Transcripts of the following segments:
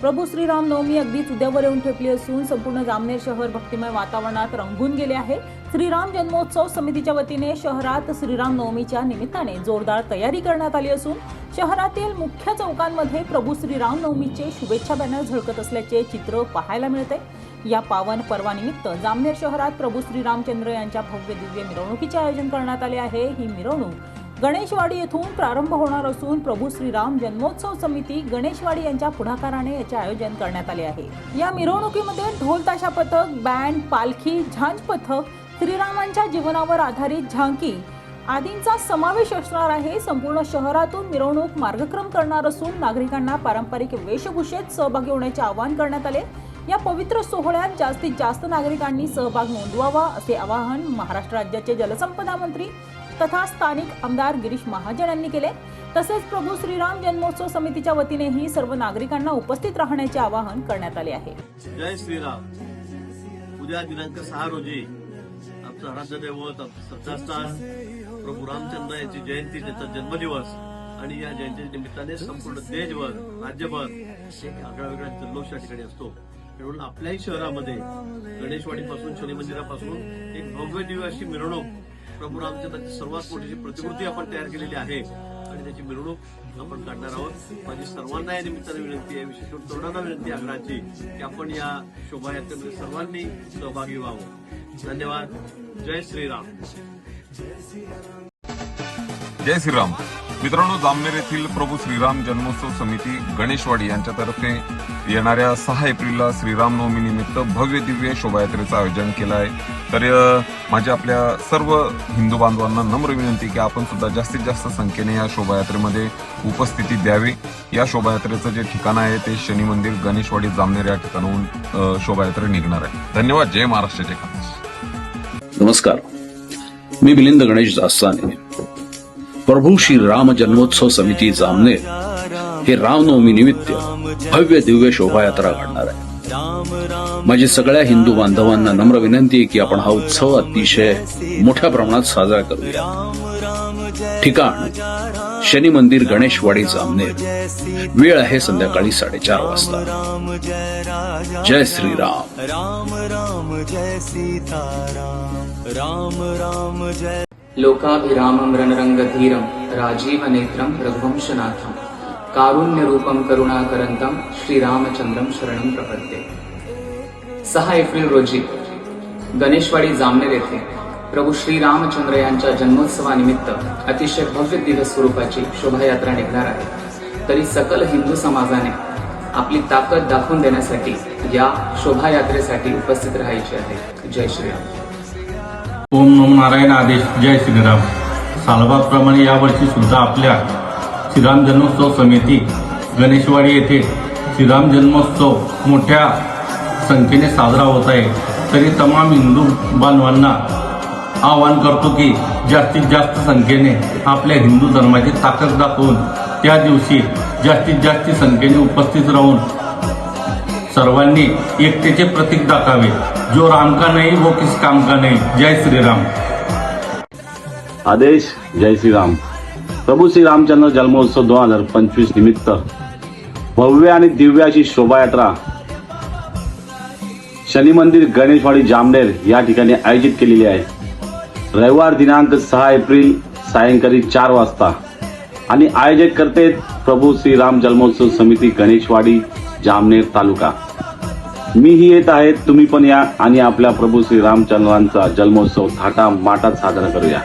प्रभू श्रीराम नवमी अगदीच उद्यावर येऊन ठेपली असून संपूर्ण जामनेर शहर भक्तिमय वातावरणात रंगून गेले आहे. श्रीराम जन्मोत्सव समितीच्या वतीने शहरात श्रीराम नवमीच्या निमित्ताने जोरदार तयारी करण्यात आली असून शहरातील मुख्य चौकांमध्ये प्रभू श्रीराम नवमीचे शुभेच्छा बॅनर झळकत असल्याचे चित्र पाहायला मिळते. या पावन पर्वानिमित्त जामनेर शहरात प्रभू श्रीरामचंद्र यांच्या भव्य दिव्य मिरवणुकीचे आयोजन करण्यात आले आहे. ही मिरवणूक गणेशवाडी येथून प्रारंभ होणार असून प्रभू श्रीराम जन्मोत्सव समिती गणेशवाडी यांच्या पुढाकाराने याचे आयोजन करण्यात आले आहे. या मिरवणुकीमध्ये ढोल ताशा पथक बँड पालखी झांज पथक श्रीरामांच्या जीवनावर आधारित झांकी आदींचा समावेश असणार आहे. संपूर्ण शहरातून मिरवणूक मार्गक्रम करणार असून नागरिकांना पारंपरिक वेशभूषेत सहभागी होण्याचे आवाहन करण्यात आले. या पवित्र सोहळ्यात जास्तीत जास्त नागरिकांनी सहभाग नोंदवावा असे आवाहन महाराष्ट्र राज्याचे जलसंपदा मंत्री तथा स्थानिक आमदार गिरीश महाजन यांनी केले. तसेच प्रभू श्रीराम जन्मोत्सव समितीच्या वतीनेही सर्व नागरिकांना उपस्थित राहण्याचे आवाहन करण्यात आले आहे. जय श्रीराम. उद्या दिनांक सहा रोजी आमचं आराध्य दैवत श्रद्धास्थान प्रभू रामचंद्र यांची जयंती त्यांचा जन्मदिवस आणि या जयंतीच्या निमित्ताने संपूर्ण देशभर राज्यभर एक आगळा वेगळा जल्लोष या ठिकाणी असतो. म्हणून आपल्याही शहरामध्ये गणेशवाडीपासून शनी मंदिरापासून एक भव्य दिव्य अशी मिरवणूक प्रभू रामचंद्राची सर्वात मोठी जी प्रतिकृती आपण तयार केलेली आहे. आणि त्याची मिरवणूक आपण काढणार आहोत. माझी सर्वांना या निमित्ताने विनंती आहे विशेष करून तरुणांना विनंती आहे आग्रहाची की आपण या शोभायात्रेमध्ये सर्वांनी सहभागी व्हावं. धन्यवाद. जय श्रीराम. जय श्रीराम. मित्रांनो जामनेर येथील प्रभू श्रीराम जन्मोत्सव समिती गणेशवाडी यांच्यातर्फे येणाऱ्या सहा एप्रिलला श्रीराम निमित्त भव्य दिव्य शोभायात्रेचं आयोजन केलं आहे. तर माझ्या आपल्या सर्व हिंदू बांधवांना नम्र विनंती की आपण सुद्धा जास्तीत जास्त संख्येने या शोभायात्रेमध्ये उपस्थिती द्यावी. या शोभायात्रेचं जे ठिकाण आहे ते शनी मंदिर गणेशवाडी जामनेर या ठिकाणाहून शोभायात्रा निघणार आहे. धन्यवाद. जय महाराष्ट्र जय खानदेश. नमस्कार. मी मिलिंद गणेश दास्ताने प्रभू श्री राम जन्मोत्सव समिती जामनेर हे रामनवमी निमित्त भव्य दिव्य शोभायात्रा घडणार आहे. माझी सगळ्या हिंदू बांधवांना नम्र विनंती आहे की आपण हा उत्सव अतिशय मोठ्या प्रमाणात साजरा करूया. ठिकाण शनी मंदिर गणेशवाडी जामनेर. वेळ आहे संध्याकाळी साडेचार वाजता. जय श्रीराम. राम राम जय सीताराम राम राम जय लोकाभिरामं रणरङ्गधीरं राजीवनेत्रं रघुवंशनाथं कारुण्यरूपम करुणाकरंतम श्रीरामचंद्रम शरणम प्रपत्ते सहा एप्रिल रोजी गणेशवाडी जामनेर येथे प्रभू श्रीरामचंद्र यांच्या जन्मोत्सवानिमित्त अतिशय भव्य दिव्य स्वरूपाची शोभायात्रा निघणार आहे. तरी सकल हिंदू समाजाने आपली ताकद दाखवून देण्यासाठी या शोभायात्रेसाठी उपस्थित राहायची आहे. जय श्रीराम. ओम नम नारायण आदेश जय श्रीराम. सालबाप्रमाणे यावर्षी सुद्धा आपल्या श्रीराम जन्मोत्सव समिती गणेशवाडी येथे श्रीराम जन्मोत्सव मोठ्या संख्येने साजरा होत आहे. तरी तमाम हिंदू बांधवांना आवाहन करतो की जास्तीत जास्त संख्येने आपल्या हिंदू धर्माची ताकद दाखवून त्या दिवशी जास्तीत जास्त संख्येने उपस्थित राहून सर्वांनी एकतेचे प्रतीक दाखावे. जो राम का नाही वो किस काम का नाही? जय श्रीराम. आदेश जय श्रीराम. प्रभू श्री रामचंद्र जन्मोत्सव दोन हजार पंचवीस निमित्त भव्य आणि दिव्य अशी शोभायात्रा शनी मंदिर गणेशवाडी जामनेर या ठिकाणी आयोजित केलेली आहे. रविवार दिनांक सहा एप्रिल सायंकाळी चार वाजता आणि आयोजक करते प्रभू श्री राम जन्मोत्सव समिती गणेशवाडी जामनेर तालुका. मीही येत आहे तुम्ही पण या आणि आपल्या प्रभू श्री रामचंद्रांचा जन्मोत्सव थाटा माटात साजरा करूया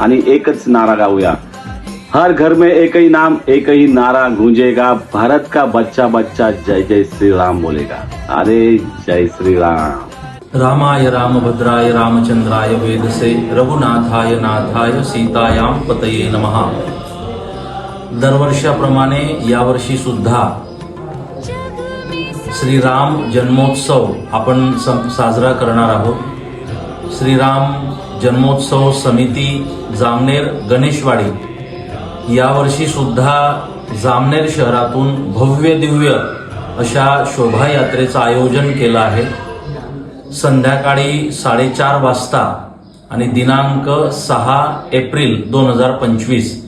आणि एकच नारा गाऊया. हर घर में एक ही नाम एक ही नारा गूंजेगा। भारत का बच्चा बच्चा जय जय श्री राम बोलेगा। अरे जय श्री राम रामाय रामभद्राय रामचंद्राय वेदसे, रघुनाथाय नाथाय सीतायां पतये नमः। दरवर्षाप्रमाणे यावर्षी सुद्धा श्रीराम जन्मोत्सव आपण सं- साजरा करणार आहोत। श्रीराम जन्मोत्सव समिती जामनेर गणेशवाडी यावर्षी सुद्धा जामनेर शहरातून भव्य दिव्य अशा शोभायात्रेचं आयोजन केलं आहे. संध्याकाळी साडेचार वाजता आणि दिनांक सहा एप्रिल दोन हजार पंचवीस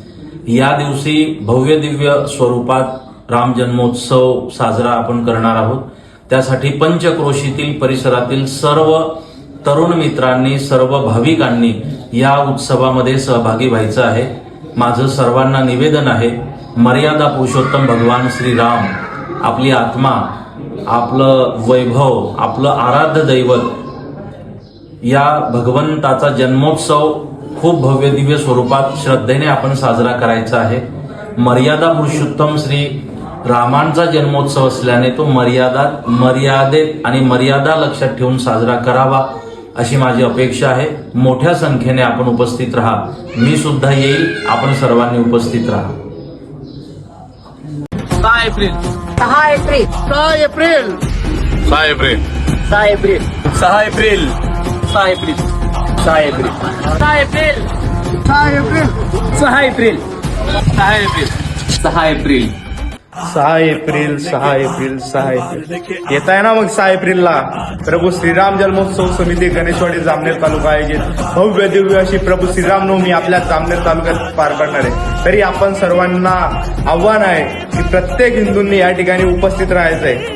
या दिवशी भव्य दिव्य स्वरूपात राम जन्मोत्सव साजरा आपण करणार आहोत. त्यासाठी पंचक्रोशीतील परिसरातील सर्व तरुण मित्रांनी सर्व भाविकांनी या उत्सवामध्ये सहभागी व्हायचं आहे. माझं सर्वांना निवेदन आहे मर्यादा पुरुषोत्तम भगवान श्रीराम आपली आत्मा आपलं वैभव आपलं आराध्य दैवत या भगवंताचा जन्मोत्सव खूप भव्य दिव्य स्वरूपात श्रद्धेने आपण साजरा करायचा आहे. मर्यादा पुरुषोत्तम श्री रामांचा जन्मोत्सव असल्याने तो मर्यादा मर्यादेत आणि मर्यादा लक्षात ठेवून साजरा करावा. अशी माझी अपेक्षा आहे मोठ्या संख्येने आपण उपस्थित राहा मी सुद्धा येईल आपण सर्वांनी उपस्थित राहा सहा एप्रिल सहा एप्रिल सहा एप्रिल सहा एप्रिल सहा एप्रिल सहा एप्रिल सहा एप्रिल सहा एप्रिल सहा एप्रिल सहा एप्रिल सहा एप्रिल सहा एप्रिल सहा एप्रिल सहा एप्रिल सहा एप्रिल सहा एप्रिल. येत आहे ना मग सहा एप्रिलला. प्रभू श्रीराम जन्मोत्सव समिती गणेशवाडी जामनेर तालुका आयोजित. भव्य दिव्य अशी प्रभू श्रीराम नवमी आपल्या जामनेर तालुक्यात पार पडणार आहे. तरी आपण सर्वांना आव्हान आहे की प्रत्येक हिंदूंनी या ठिकाणी उपस्थित राहायचं आहे